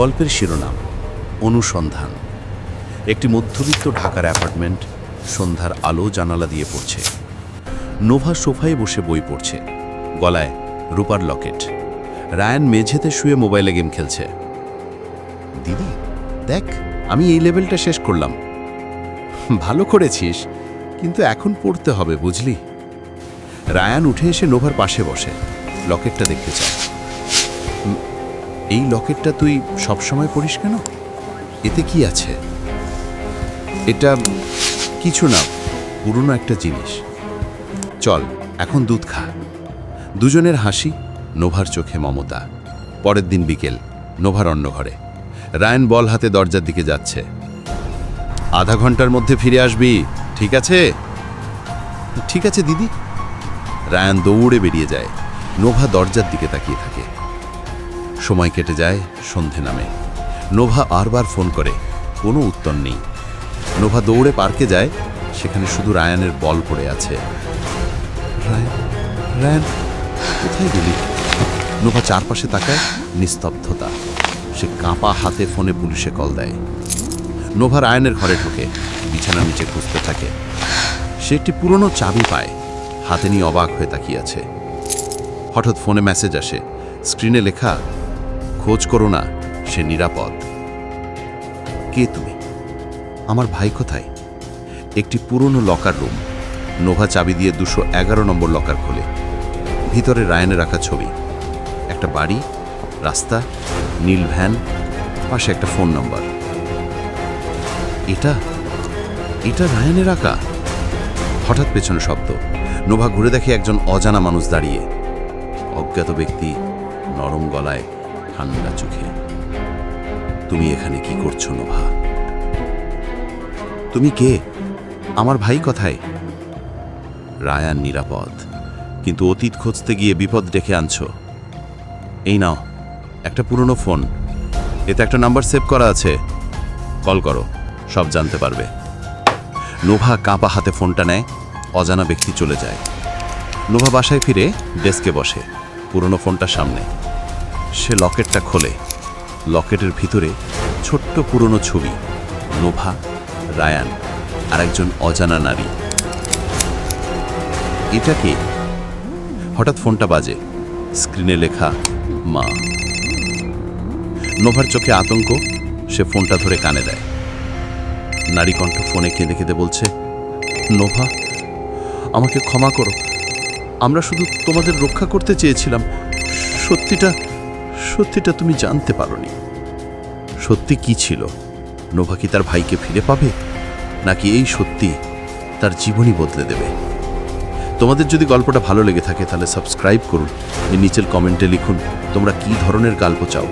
গল্পের শিরোনাম, অনুসন্ধান। একটি মধ্যবিত্ত ঢাকার অ্যাপার্টমেন্ট, সন্ধ্যার আলো জানালা দিয়ে পড়ছে। নোভা সোফায় বসে বই পড়ছে। গলায় রূপার লকেট। রায়ান মেঝেতে শুয়ে মোবাইলে গেম খেলছে। দিদি, দেখ, আমি এই লেভেলটা শেষ করলাম। ভালো করেছিস, কিন্তু এখন পড়তে হবে, বুঝলি? রায়ান উঠে এসে নোভার পাশে বসে। লকেটটা দেখতে চায়। এই লকেটটা তুই সবসময় পড়িস কেন? এতে কি আছে? এটা কিছু না, পুরনো একটা জিনিস। চল, এখন দুধ খা। দুজনের হাসি, নোভার চোখে মমতা। পরের দিন বিকেল, নোভার অন্য ঘরে। রায়ান বল হাতে দরজার দিকে যাচ্ছে। আধা ঘণ্টার মধ্যে ফিরে আসবি, ঠিক আছে? ঠিক আছে, দিদি। রায়ান দৌড়ে বেরিয়ে যায়। নোভা দরজার দিকে তাকিয়ে থাকে। সময় কেটে যায়, সন্ধে নামে। নোভা আরবার ফোন করে, কোনো উত্তর নেই। নোভা দৌড়ে পার্কে যায়, সেখানে শুধু রায়ানের বল পড়ে আছে। কোথায় গেলি? নোভা চারপাশে তাকায়, নিস্তব্ধতা। সে কাঁপা হাতে ফোনে পুলিশে কল দেয়। নোভা রায়ানের ঘরে ঢোকে বিছানার নিচে খুঁজতে থাকে। সে একটি পুরনো চাবি পায়, হাতে নিয়ে অবাক হয়ে তাকিয়ে আছে। হঠাৎ ফোনে মেসেজ আসে, স্ক্রিনে লেখা খোঁজ করো না, সে নিরাপদ। কে তুমি? আমার ভাই কোথায়? একটি পুরনো লকার রুম। নোভা চাবি দিয়ে দুশো এগারো নম্বর লকার খোলে। ভিতরে রায়নে রাখা ছবি। একটা বাড়ি, রাস্তা, নীল ভ্যান, পাশে একটা ফোন নম্বর। এটা? এটা রায়নে রাখা? হঠাৎ পেছনে শব্দ। নোভা ঘুরে দেখে একজন অজানা মানুষ দাঁড়িয়ে। অজ্ঞাত ব্যক্তি নরম গলায় ঠান্ডা চোখে। তুমি এখানে কি করছ, নোভা? তুমি কে? আমার ভাই কথায়? রায়ান নিরাপদ, কিন্তু অতীত খুঁজতে গিয়ে বিপদ ডেকে আনছো। এই নাও, একটা পুরনো ফোন। এতে একটা নাম্বার সেভ করা আছে। কল করো, সব জানতে পারবে। নোভা কাঁপা হাতে ফোনটা নেয়, অজানা ব্যক্তি চলে যায়। নোভা বাসায় ফিরে, ডেস্কে বসে, পুরনো ফোনটার সামনে। সে লকেটটা খোলে। লকেটের ভিতরে ছোট্ট পুরনো ছবি, নোভা, রায়ান আর একজন অজানা নারী। এটা কে হঠাৎ ফোনটা বাজে। স্ক্রিনে লেখা, মা। নোভার চোখে আতঙ্ক, সে ফোনটা ধরে কানে দেয়। নারী কণ্ঠ ফোনে কেঁদে কেঁদে বলছে, নোভা, আমাকে ক্ষমা করো। আমরা শুধু তোমাদের রক্ষা করতে চেয়েছিলাম। সত্যিটা সত্যিটা তুমি জানতে পারোনি। সত্যি কি ছিল? নোভা কি তার ভাইকে ফিরে পাবে? নাকি এই সত্যি তার জীবনই বদলে দেবে? তোমাদের যদি গল্পটা ভালো লেগে থাকে, তাহলে সাবস্ক্রাইব করুন। নিচের কমেন্টে লিখুন, তোমরা কি ধরনের গল্প চাও?